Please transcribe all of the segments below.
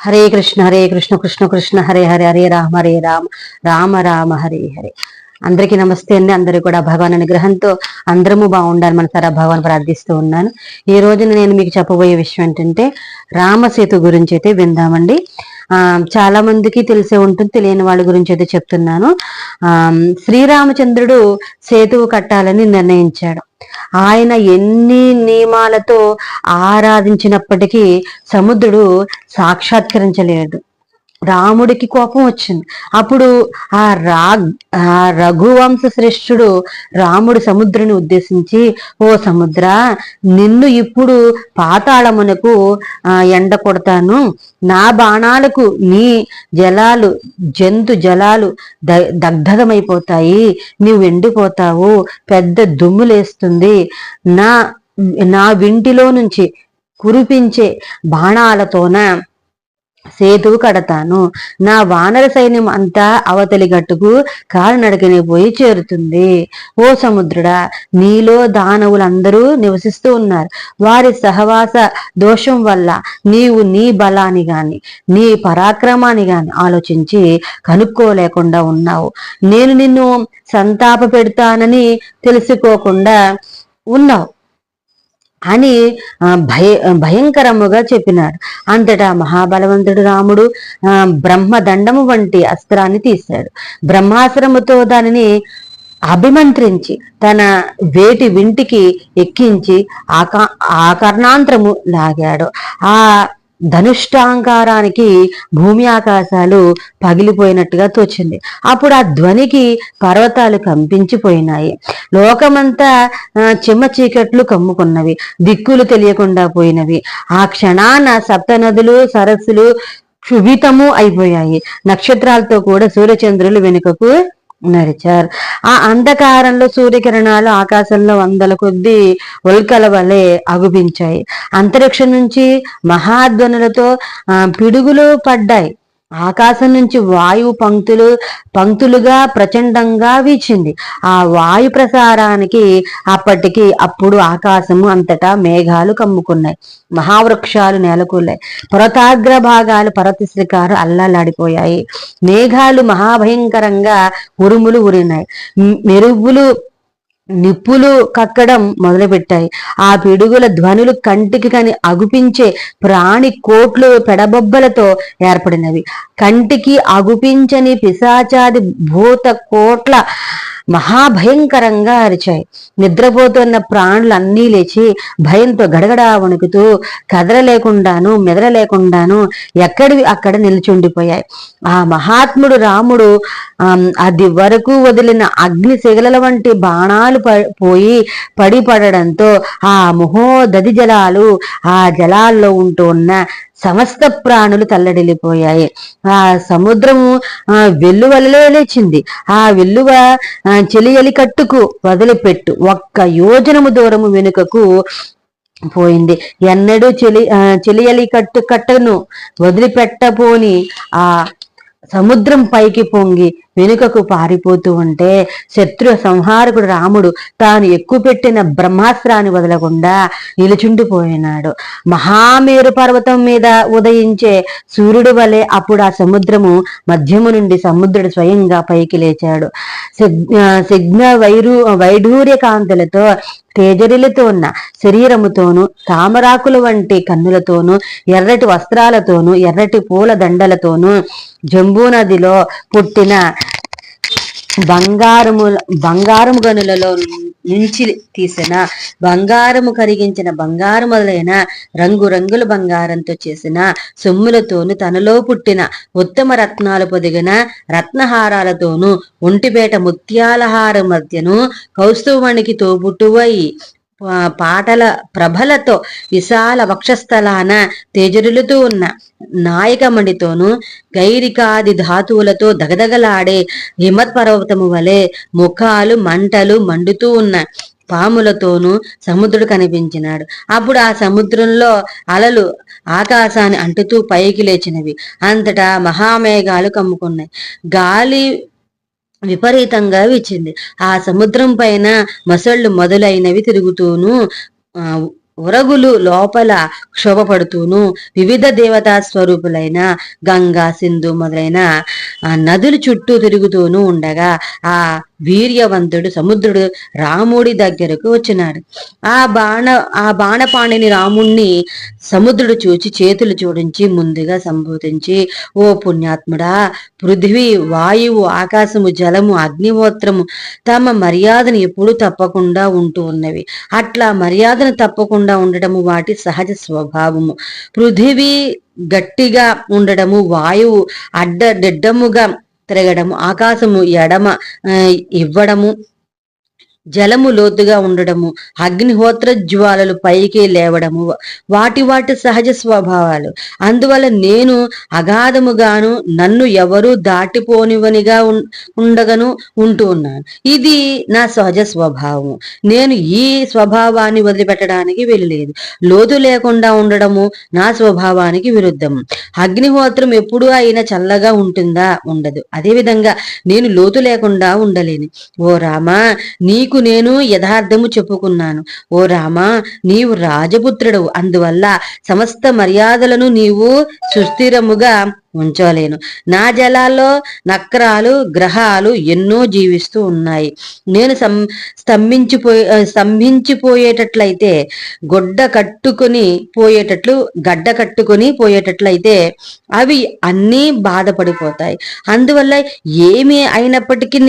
హరే కృష్ణ హరే కృష్ణ కృష్ణ కృష్ణ హరే హరే హరే రామ హరే రామ రామ రామ హరే హరే. అందరికీ నమస్తే అండి. అందరూ కూడా భగవాన్ అనుగ్రహంతో అందరము బాగుండాలి మన సరా భగవాన్ ప్రార్థిస్తూ ఉన్నాను. ఈ రోజున నేను మీకు చెప్పబోయే విషయం ఏంటంటే రామసేతు గురించి అయితే విందామండి. ఆ చాలా మందికి తెలిసే ఉంటుంది తెలియని వాళ్ళ గురించి అయితే చెప్తున్నాను. ఆ శ్రీరామచంద్రుడు సేతువు కట్టాలని నిర్ణయించాడు. ఆయన ఎన్ని నియమాలతో ఆరాధించినప్పటికీ సముద్రుడు సాక్షాత్కరించలేడు రాముడికి కోపం వచ్చింది. అప్పుడు ఆ రా ఆ రఘువంశ శ్రేష్ఠుడు రాముడు సముద్రుని ఉద్దేశించి ఓ సముద్ర నిన్ను ఇప్పుడు పాతాళమునకు ఎండ కొడతాను. నా బాణాలకు నీ జలాలు జంతు జలాలు ద దగ్ధమైపోతాయి నువ్వు ఎండిపోతావు. పెద్ద దుమ్ము లేస్తుంది. నా నా వింటిలో నుంచి కురిపించే బాణాలతోన సేతువు కడతాను. నా వానర సైన్యం అంతా అవతలి గట్టుకు కాలినడకనే పోయి చేరుతుంది. ఓ సముద్రుడా నీలో దానవులందరూ నివసిస్తూ ఉన్నారు. వారి సహవాస దోషం వల్ల నీవు నీ బలాన్ని గాని నీ పరాక్రమాన్ని గాని ఆలోచించి కనుక్కోలేకుండా ఉన్నావు. నేను నిన్ను సంతాప పెడతానని తెలుసుకోకుండా ఉన్నావు. అని భయ భయంకరముగా చెప్పినారు అంతటా మహాబలవంతుడు రాముడు ఆ బ్రహ్మదండము వంటి అస్త్రాన్ని తీశాడు. బ్రహ్మాశ్రముతో దానిని అభిమంత్రించి తన వేటి వింటికి ఎక్కించి ఆకా ఆకర్ణాంతరము లాగాడు. ఆ ధనుష్టాంకారానికి భూమి ఆకాశాలు పగిలిపోయినట్టుగా తోచింది. అప్పుడు ఆ ధ్వనికి పర్వతాలు కంపించిపోయినాయి. లోకమంతా చిమ్మ చీకట్లు కమ్ముకున్నవి. దిక్కులు తెలియకుండా పోయినవి. ఆ క్షణాన సప్త నదులు సరస్సులు క్షుభితము అయిపోయాయి. నక్షత్రాలతో కూడా సూర్యచంద్రులు వెనుకకు నరిచారు. ఆ అంధకారంలో సూర్యకిరణాలు ఆకాశంలో వందల కొద్ది ఉల్కల వలె అగుపించాయి. అంతరిక్షం నుంచి మహాధ్వనులతో పిడుగులు పడ్డాయి. ఆకాశం నుంచి వాయువు పంక్తులు పంక్తులుగా ప్రచండంగా వీచింది. ఆ వాయు ప్రసారానికి అప్పటికి అప్పుడు ఆకాశము అంతటా మేఘాలు కమ్ముకున్నాయి. మహావృక్షాలు నెలకొల్లాయి. పర్వతాగ్ర భాగాలు పర్వత శ్రీకారు అల్లలాడిపోయాయి. మేఘాలు మహాభయంకరంగా ఉరుములు ఉరినాయి మెరుగులు నిప్పులు కక్కడం మొదలుపెట్టాయి. ఆ పిడుగుల ధ్వనులు కంటికి కని అగుపించే ప్రాణి కోట్లు పెడబొబ్బలతో ఏర్పడినవి. కంటికి అగుపించని పిశాచాది భూత కోట్ల మహాభయంకరంగా అరిచాయి. నిద్రపోతున్న ప్రాణులన్నీ లేచి భయంతో గడగడా వణుకుతూ కదలలేకుండాను మెదలలేకుండాను ఎక్కడివి అక్కడ నిలిచుండిపోయాయి. ఆ మహాత్ముడు రాముడు అది వరకు వదిలిన అగ్ని సెగలల వంటి బాణాలు పోయి పడి పడడంతో ఆ ముహోదది జలాలు ఆ జలాల్లో ఉంటూ ఉన్న సమస్త ప్రాణులు తల్లడిల్లిపోయాయి. ఆ సముద్రము ఆ వెల్లువలలే లేచింది. ఆ వెల్లువ చెలియలి కట్టుకు వదిలిపెట్టు. ఒక్క యోజనము దూరము వెనుకకు పోయింది. ఎన్నడూ చెలి చెలియలి కట్టు కట్టను వదిలిపెట్టపోని ఆ సముద్రం పైకి పొంగి వెనుకకు పారిపోతూ ఉంటే శత్రు సంహారకుడు రాముడు తాను ఎక్కుపెట్టిన బ్రహ్మాస్త్రాన్ని వదలకుండా నిలుచుండిపోయినాడు మహామేరు పర్వతం మీద ఉదయించే సూర్యుడు వలె అప్పుడు ఆ సముద్రము మధ్యము నుండి సముద్రుడు స్వయంగా పైకి లేచాడు. సిగ్న వైరు వైఢూర్య కాంతులతో తేజరిలతో ఉన్న శరీరముతోను తామరాకుల వంటి కన్నులతోనూ ఎర్రటి వస్త్రాలతోనూ ఎర్రటి పూల దండలతోనూ జంబూ నదిలో పుట్టిన బంగారము బంగారము గనులలో నుంచి తీసిన బంగారము కరిగించిన బంగారములైన మొదలైన రంగురంగుల బంగారంతో చేసిన సొమ్ములతోను తనలో పుట్టిన ఉత్తమ రత్నాలు పొదిగిన రత్నహారాలతోనూ ఒంటిపేట ముత్యాలహార మధ్యను కౌస్తువణికి తోబుట్టువై పాటల ప్రభలతో విశాల వక్షస్థలాన తేజరులుతూ ఉన్న నాయకమణితోనూ గైరికాది ధాతువులతో దగదగలాడే హిమత్ పర్వతము వలె ముఖాలు మంటలు మండుతూ ఉన్న పాములతోనూ సముద్రుడు కనిపించినాడు. అప్పుడు ఆ సముద్రంలో అలలు ఆకాశాన్ని అంటుతూ పైకి లేచినవి. అంతటా మహామేఘాలు కమ్ముకున్నాయి. గాలి విపరీతంగా విచ్చింది ఆ సముద్రం పైన మసళ్ళు మొదలైనవి తిరుగుతూను ఉరగులు లోపల క్షోభపడుతూను వివిధ దేవతా స్వరూపులైన గంగా సింధు మొదలైన నదులు చుట్టూ తిరుగుతూను ఉండగా ఆ వీర్యవంతుడు సముద్రుడు రాముడి దగ్గరకు వచ్చినాడు. ఆ బాణ ఆ బాణపాణిని రాముణ్ణి సముద్రుడు చూచి చేతులు చూడించి ముందుగా సంబోధించి ఓ పుణ్యాత్ముడా పృథ్వీ వాయువు ఆకాశము జలము అగ్నిహోత్రము తమ మర్యాదను ఎప్పుడూ తప్పకుండా ఉంటూ ఉన్నవి. అట్లా మర్యాదను తప్పకుండా ఉండటము వాటి సహజ స్వభావము. పృథివీ గట్టిగా ఉండడము వాయువు అడ్డదిడ్డముగా తిరగడము ఆకాశము ఎడమ ఇవ్వడము జలము లోతుగా ఉండడము అగ్నిహోత్ర జ్వాలలు పైకి లేవడము వాటి వాటి సహజ స్వభావాలు. అందువల్ల నేను అగాధముగాను నన్ను ఎవరూ దాటిపోనివనిగా ఉండగను ఉంటూ ఉన్నాను. ఇది నా సహజ స్వభావము. నేను ఈ స్వభావాన్ని వదిలిపెట్టడానికి వెళ్ళలేదు లోతు లేకుండా ఉండడము నా స్వభావానికి విరుద్ధము అగ్నిహోత్రం ఎప్పుడూ అయినా చల్లగా ఉంటుందా? ఉండదు. అదేవిధంగా నేను లోతు లేకుండా ఉండలేను. ఓ రామా నీకు నేను యథార్థము చెప్పుకున్నాను. ఓ రామా నీవు రాజపుత్రుడు అందువల్ల సమస్త మర్యాదలను నీవు సుస్థిరముగా ఉంచలేను. నా జలాల్లో నక్రాలు గ్రహాలు ఎన్నో జీవిస్తూ ఉన్నాయి. నేను సం స్తంభించిపోయే స్తంభించిపోయేటట్లయితే గొడ్డ కట్టుకొని పోయేటట్లు గడ్డ కట్టుకొని పోయేటట్లయితే అవి అన్నీ బాధపడిపోతాయి. అందువల్ల ఏమి అయినప్పటికీ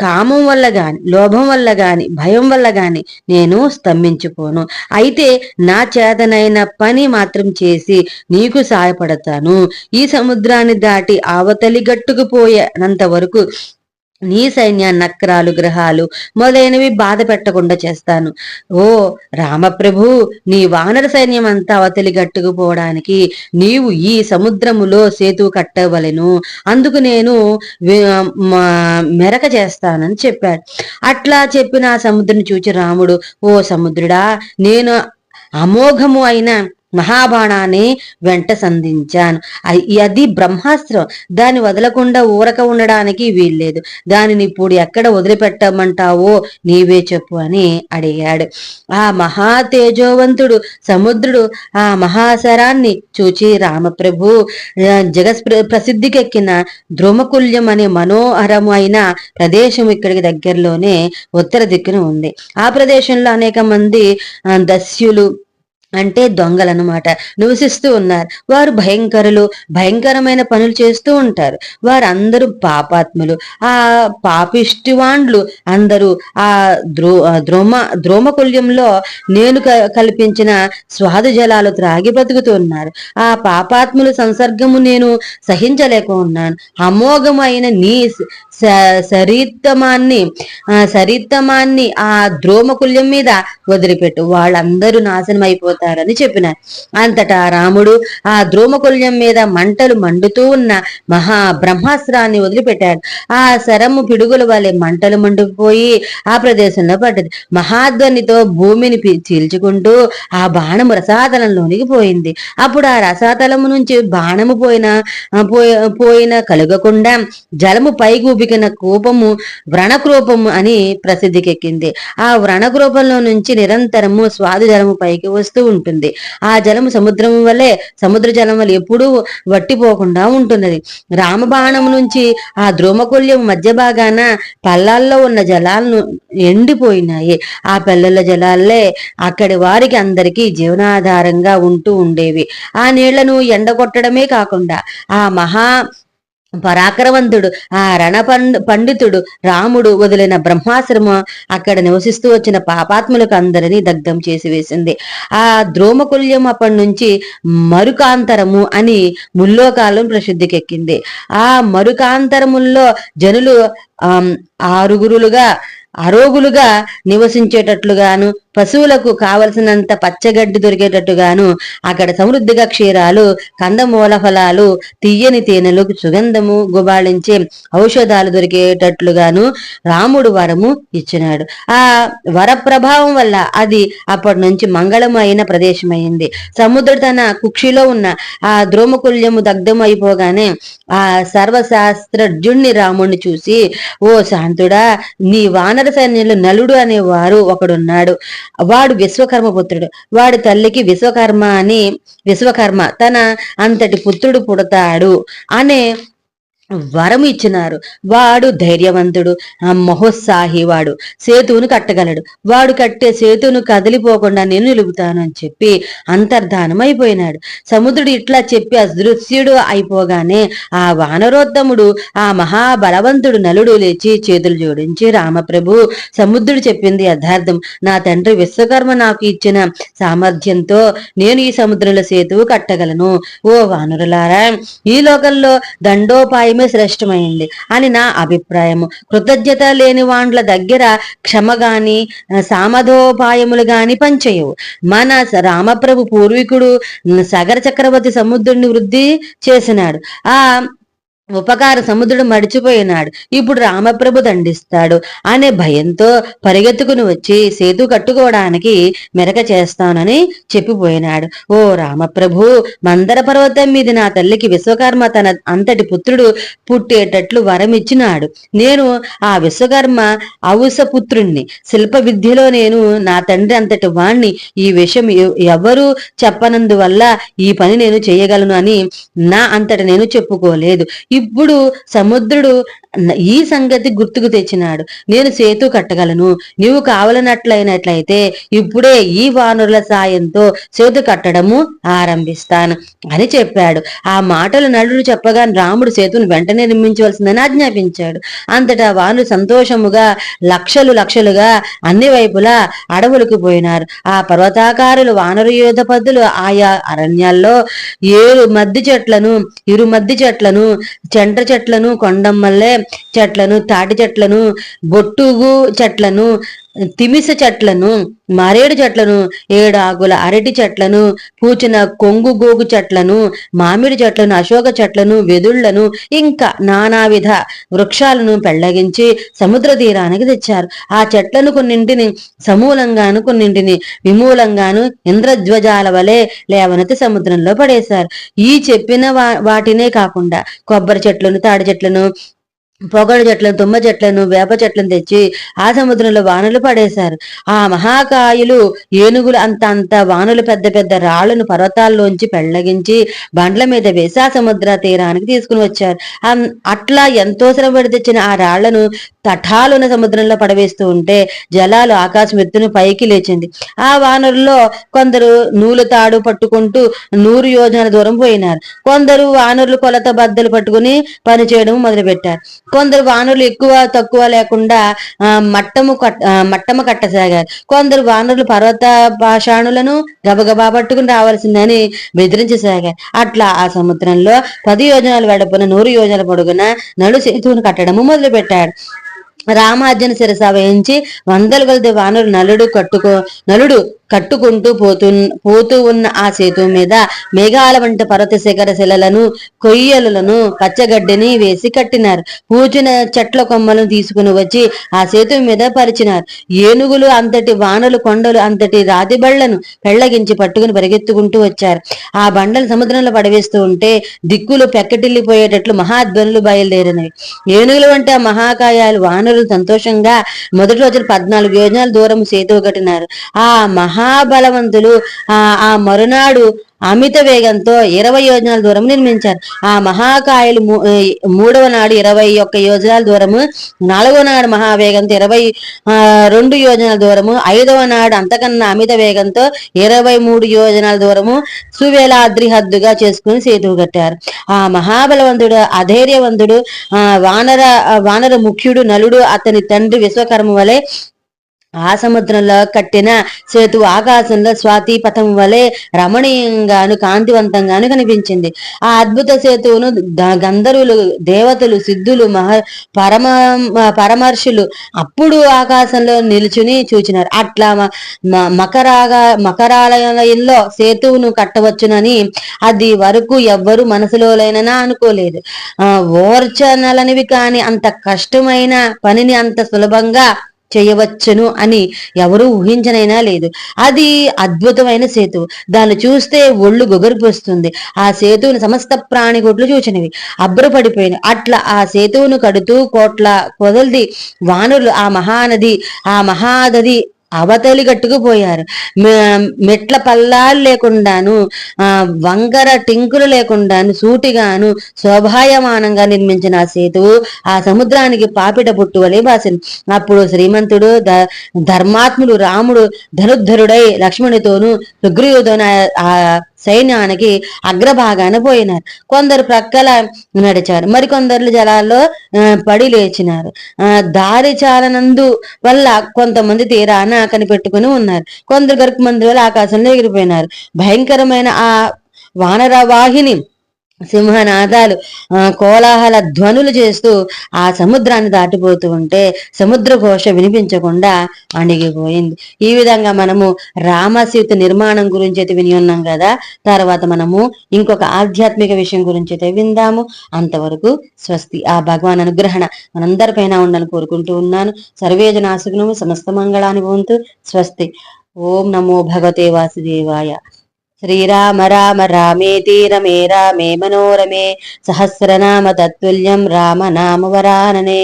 కామం వల్ల గాని లోభం వల్ల గాని భయం వల్ల గాని నేను స్తంభించిపోను. అయితే నా చేతనైన పని మాత్రం చేసి నీకు సాయపడతాను ఈ సముద్రాన్ని దాటి ఆవతలి గట్టుకు పోయేంత వరకు నీ సైన్య నక్రాలు గ్రహాలు మొదలైనవి బాధ పెట్టకుండా చేస్తాను. ఓ రామప్రభు నీ వానర సైన్యం అంతా అవతలి గట్టుకుపోవడానికి నీవు ఈ సముద్రములో సేతు కట్టవలెను. అందుకు నేను మెరక చేస్తానని చెప్పాడు. అట్లా చెప్పిన ఆ సముద్రం చూచి రాముడు ఓ సముద్రుడా నేను అమోఘము అయిన మహాబాణాన్ని వెంట సంధించాను. అది బ్రహ్మాస్త్రం. దాన్ని వదలకుండా ఊరక ఉండడానికి వీల్లేదు. దానిని ఇప్పుడు ఎక్కడ వదిలిపెట్టమంటావో నీవే చెప్పు అని అడిగాడు. ఆ మహా తేజోవంతుడు సముద్రుడు ఆ మహాశరాన్ని చూచి రామప్రభు జగస్ ప్రసిద్ధికెక్కిన ద్రోమకుల్యం అనే మనోహరము అయిన ప్రదేశం ఇక్కడికి దగ్గరలోనే ఉత్తర దిక్కున ఉంది. ఆ ప్రదేశంలో అనేక మంది దస్యులు అంటే దొంగలన్నమాట. నివసిస్తూ ఉన్నారు. వారు భయంకరులు భయంకరమైన పనులు చేస్తూ ఉంటారు. వారందరూ పాపాత్ములు. ఆ పాపిష్టివాండ్లు అందరూ ఆ ద్రో ద్రోమ ద్రోమకుల్యంలో నేను కల్పించిన స్వాదు జలాలు త్రాగి బ్రతుకుతున్నారు ఆ పాపాత్ముల సంసర్గము నేను సహించలేక ఉన్నాను. అమోఘమైన నీ సరిత్తమాన్ని సరిత్తమాన్ని ఆ ద్రోమకుల్యం మీద వదిలిపెట్టు. వాళ్ళందరూ నాశనం అయిపోతారని చెప్పినారు అంతటా రాముడు ఆ ద్రోమకుల్యం మీద మంటలు మండుతూ ఉన్న మహా బ్రహ్మాస్త్రాన్ని వదిలిపెట్టాడు. ఆ శరము పిడుగుల వలె మంటలు మండిపోయి ఆ ప్రదేశంలో పడ్డది. మహాధ్వనితో భూమిని చీల్చుకుంటూ ఆ బాణము రసాతలంలోనికి పోయింది. అప్పుడు ఆ రసాతలము నుంచి బాణము పోయిన పోయిన కలుగకుండా జలము పైకి కోపము వ్రణక్రూపము అని ప్రసిద్ధికెక్కింది. ఆ వ్రణక్రూపంలో నుంచి నిరంతరము స్వాదు జలము పైకి వస్తూ ఉంటుంది. ఆ జలము సముద్రం వల్లే సముద్ర జలం వల్ల ఎప్పుడూ వట్టిపోకుండా ఉంటున్నది. రామబాణం నుంచి ఆ ద్రోమకుల్యం మధ్య భాగాన పల్లాల్లో ఉన్న జలాలను ఎండిపోయినాయి. ఆ పల్లెల జలాలే అక్కడి వారికి అందరికీ జీవనాధారంగా ఉంటూ ఉండేవి. ఆ నీళ్ళను ఎండగొట్టడమే కాకుండా ఆ మహా పరాక్రమంతుడు ఆ రణ పండితుడు రాముడు వదిలిన బ్రహ్మాశ్రమ అక్కడ నివసిస్తూ వచ్చిన పాపాత్ములకు అందరినీ దగ్ధం చేసి వేసింది. ఆ ద్రోమకుల్యం అప్పటి నుంచి మరుకాంతరము అని ముల్లోకాలం ప్రసిద్ధికెక్కింది. ఆ మరుకాంతరముల్లో జనులు ఆరుగురులుగా అరోగులుగా నివసించేటట్లుగాను పశువులకు కావలసినంత పచ్చగడ్డి దొరికేటట్టుగాను అక్కడ సమృద్ధిగా క్షీరాలు కందమూల ఫలాలు తీయని తేనెలు సుగంధము గుబాళించే ఔషధాలు దొరికేటట్లుగాను రాముడు వరము ఇచ్చినాడు. ఆ వర ప్రభావం వల్ల అది అప్పటి నుంచి మంగళమైన ప్రదేశమైంది. సముద్ర తన కుక్షిలో ఉన్న ఆ ద్రోమకుల్యము దగ్ధం అయిపోగానే ఆ సర్వశాస్త్రజ్ఞుణ్ణి రాముణ్ణి చూసి ఓ శాంతుడా నీ వానర సైన్యంలో నలుడు అనేవారు ఒకడున్నాడు. వాడు విశ్వకర్మ పుత్రుడు వాడి తల్లికి విశ్వకర్మ అని విశ్వకర్మ తన అంతటి పుత్రుడు పుడతాడు అనే వరం ఇచ్చినారు. వాడు ధైర్యవంతుడు. మహోత్సాహి వాడు సేతువును కట్టగలడు. వాడు కట్టే సేతువును కదిలిపోకుండా నేను నిలుపుతాను అని చెప్పి అంతర్ధానం అయిపోయినాడు సముద్రుడు ఇట్లా చెప్పి అదృశ్యుడు అయిపోగానే ఆ వానరోత్తముడు ఆ మహాబలవంతుడు నలుడు లేచి చేతులు జోడించి రామప్రభు సముద్రుడు చెప్పింది యథార్థం. నా తండ్రి విశ్వకర్మ నాకు ఇచ్చిన సామర్థ్యంతో నేను ఈ సముద్రంలో సేతువు కట్టగలను. ఓ వానరులారా ఈ లోకంలో దండోపాయమే శ్రేష్టమైంది అని నా అభిప్రాయము. కృతజ్ఞత లేని వాండ్ల దగ్గర క్షమ గాని సామధోపాయములు గాని పనిచేయవు మన రామప్రభు పూర్వీకుడు సగర చక్రవర్తి సముద్రుడిని వృద్ధి చేసినాడు. ఆ ఉపకార సముద్రుడు మడిచిపోయినాడు. ఇప్పుడు రామప్రభు దండిస్తాడు. అనే భయంతో పరిగెత్తుకుని వచ్చి సేతు కట్టుకోవడానికి మెరక చేస్తానని చెప్పిపోయినాడు. ఓ రామప్రభు మందర పర్వతం మీద నా తల్లికి విశ్వకర్మ తన అంతటి పుత్రుడు పుట్టేటట్లు వరమిచ్చినాడు. నేను ఆ విశ్వకర్మ ఔస పుత్రుణ్ణి. శిల్ప విద్యలో నేను నా తండ్రి అంతటి వాణ్ణి. ఈ విషయం ఎ- ఎవరు చెప్పనందువల్ల ఈ పని నేను చేయగలను అని నా అంతట నేను చెప్పుకోలేదు. ఇప్పుడు సముద్రుడు ఈ సంగతి గుర్తుకు తెచ్చినాడు. నేను సేతు కట్టగలను. నీవు కావలనట్లయినట్లయితే ఇప్పుడే ఈ వానరుల సాయంతో సేతు కట్టడము ఆరంభిస్తాను అని చెప్పాడు. ఆ మాటలు నలుడు చెప్పగా రాముడు సేతును వెంటనే నిర్మించవలసిందని ఆజ్ఞాపించాడు. అంతటా వానులు సంతోషముగా లక్షలు లక్షలుగా అన్ని వైపులా అడవులకు పోయినారు. ఆ పర్వతాకారులు వానరు యోధ పద్దులు ఆయా అరణ్యాల్లో ఏరు మద్ది చెట్లను ఇరు మద్ది చెట్లను చెంట చెట్లను కొండమ్మల్లే చెట్లను తాటి చెట్లను బొట్టుగు చెట్లను తిమిస చెట్లను మారేడు చెట్లను ఏడు అరటి చెట్లను పూచిన కొంగు గోగు చెట్లను మామిడి చెట్లను అశోక చెట్లను వెదుళ్ళను ఇంకా నానావిధ వృక్షాలను పెళ్ళగించి సముద్ర తీరానికి తెచ్చారు. ఆ చెట్లను కొన్నింటిని సమూలంగాను కొన్నింటిని విమూలంగాను ఇంద్రధ్వజాల వలె లేవనెత్తి సముద్రంలో పడేశారు. ఈ చెప్పిన వాటినే కాకుండా కొబ్బరి చెట్లను తాడి చెట్లను పొగడు చెట్లను తుమ్మ చెట్లను వేప చెట్లను తెచ్చి ఆ సముద్రంలో వానలు పడేశారు. ఆ మహాకాయులు ఏనుగులు అంత అంత వానలు పెద్ద పెద్ద రాళ్ళను పర్వతాల్లోంచి పెళ్ళగించి బండ్ల మీద వేసి ఆ సముద్ర తీరానికి తీసుకుని వచ్చారు. అట్లా ఎంతో శ్రమపడి తెచ్చిన ఆ రాళ్ళను తటాలున్న సముద్రంలో పడవేస్తూ ఉంటే జలాలు ఆకాశం ఎత్తున పైకి లేచింది. ఆ వానరుల్లో కొందరు నూలు తాడు పట్టుకుంటూ నూరు యోజనాల దూరం పోయినారు. కొందరు వానరులు కొలత బద్దలు పట్టుకుని పని చేయడం మొదలుపెట్టారు. కొందరు వానరులు ఎక్కువ తక్కువ లేకుండా ఆ, మట్టము కట్ మట్టము కట్టసాగారు. కొందరు వానరులు పర్వత పాషాణులను గబగబా పట్టుకుని రావాల్సిందని బెదిరించసాగారు. అట్లా ఆ సముద్రంలో పది యోజనాలు వెడపున నూరు యోజనాల పొడుగున నడు సేతువును కట్టడము మొదలుపెట్టాడు రామార్జున శిరస వేయించి వందలు కొలది వానరు నలుడు కట్టుకో నలుడు కట్టుకుంటూ పోతు పోతూ ఉన్న ఆ సేతు మీద మేఘాల వంటి పర్వత శిఖర శిలలను కొయ్యలను పచ్చగడ్డిని వేసి కట్టినారు. పూచిన చెట్ల కొమ్మలను తీసుకుని వచ్చి ఆ సేతు మీద పరిచినారు. ఏనుగులు అంతటి వానలు కొండలు అంతటి రాతి బళ్ళను పెళ్ళగించి పట్టుకుని పరిగెత్తుకుంటూ వచ్చారు. ఆ బండలు సముద్రంలో పడవేస్తూ ఉంటే దిక్కులు పెక్కటిల్లిపోయేటట్లు మహాధ్వనులు బయలుదేరినవి ఏనుగులు వంటి ఆ మహాకాయాలు వానరులు సంతోషంగా మొదటి రోజులు పద్నాలుగు యోజనాల దూరం సేతువు కట్టినారు. ఆ మహా మహాబలవంతులు. ఆ ఆ మరునాడు అమిత వేగంతో ఇరవై యోజనాల దూరం నిర్మించారు. ఆ మహాకాయలు మూడవ నాడు ఇరవై ఒక్క యోజనాల దూరము నాలుగవ నాడు మహావేగంతో ఇరవై ఆ, రెండు యోజనాల దూరము ఐదవ నాడు అంతకన్నా అమిత వేగంతో ఇరవై మూడు యోజనాల దూరము సువేలాద్రి హద్దుగా చేసుకుని సేతువు కట్టారు. ఆ మహాబలవంతుడు అధైర్యవంతుడు ఆ వానర వానర ముఖ్యుడు నలుడు అతని తండ్రి విశ్వకర్మ వలె ఆ సముద్రంలో కట్టిన సేతు ఆకాశంలో స్వాతి పథం వలె రమణీయంగాను కాంతివంతంగాను కనిపించింది. ఆ అద్భుత సేతువును గంధర్వులు దేవతలు సిద్ధులు మహ పరమ పరమర్షులు అప్పుడు ఆకాశంలో నిలుచుని చూచినారు. అట్లా మ- మకరాగా మకరాలయంలో సేతువును కట్టవచ్చునని అది వరకు ఎవ్వరు మనసులోనైనా అనుకోలేదు. ఆ ఓర్చనలనివి కాని అంత కష్టమైన పనిని అంత సులభంగా చేయవచ్చును అని ఎవరూ ఊహించనైనా లేదు. అది అద్భుతమైన సేతువు దాన్ని చూస్తే ఒళ్ళు గొగరిపోస్తుంది ఆ సేతువుని సమస్త ప్రాణిగుడ్లు చూచినవి. అబ్బురపడిపోయినవి అట్లా ఆ సేతువును కడుతూ కోట్ల కొదల్ది వానులు ఆ మహానది ఆ మహానది అవతలి గట్టుకుపోయారు మె- మెట్ల పల్లాలు లేకుండాను వంకర టింకులు లేకుండాను సూటిగాను శోభాయమానంగా నిర్మించిన ఆ సేతువు ఆ సముద్రానికి పాపిట పుట్టువలే బాసింది అప్పుడు శ్రీమంతుడు ధర్మాత్ముడు రాముడు ధనుద్ధరుడై లక్ష్మణుతోనూ సుగ్రీవుతోనూ ఆ సైన్యానికి అగ్రభాగాన పోయినారు. కొందరు ప్రక్కల నడిచారు. మరికొందరు జలాల్లో ఆ, పడి లేచినారు. ఆ దారి చాలనందు వల్ల కొంతమంది తీరాన కనిపెట్టుకుని ఉన్నారు. కొందరు గరుకు మంది వల్ల ఆకాశంలో ఎగిరిపోయినారు. భయంకరమైన ఆ వానర వాహిని సింహనాదాలు ఆ, కోలాహల ధ్వనులు చేస్తూ ఆ సముద్రాన్ని దాటిపోతూ ఉంటే సముద్ర ఘోష వినిపించకుండా అణిగిపోయింది. ఈ విధంగా మనము రామసీత నిర్మాణం గురించి అయితే విని ఉన్నాం కదా. తర్వాత మనము ఇంకొక ఆధ్యాత్మిక విషయం గురించి అయితే విందాము. అంతవరకు స్వస్తి. ఆ భగవాన్ అనుగ్రహణ మనందరిపైన ఉండాలని కోరుకుంటూ ఉన్నాను. సర్వేజనాశకునము సమస్త మంగళాన్ని పొందుతూ స్వస్తి. ఓం నమో భగవతే వాసుదేవాయ. శ్రీరామ రామ రామేతి రమే రామే మనోరమే సహస్రనామ తత్తుల్యం రామ నామ వరాననే.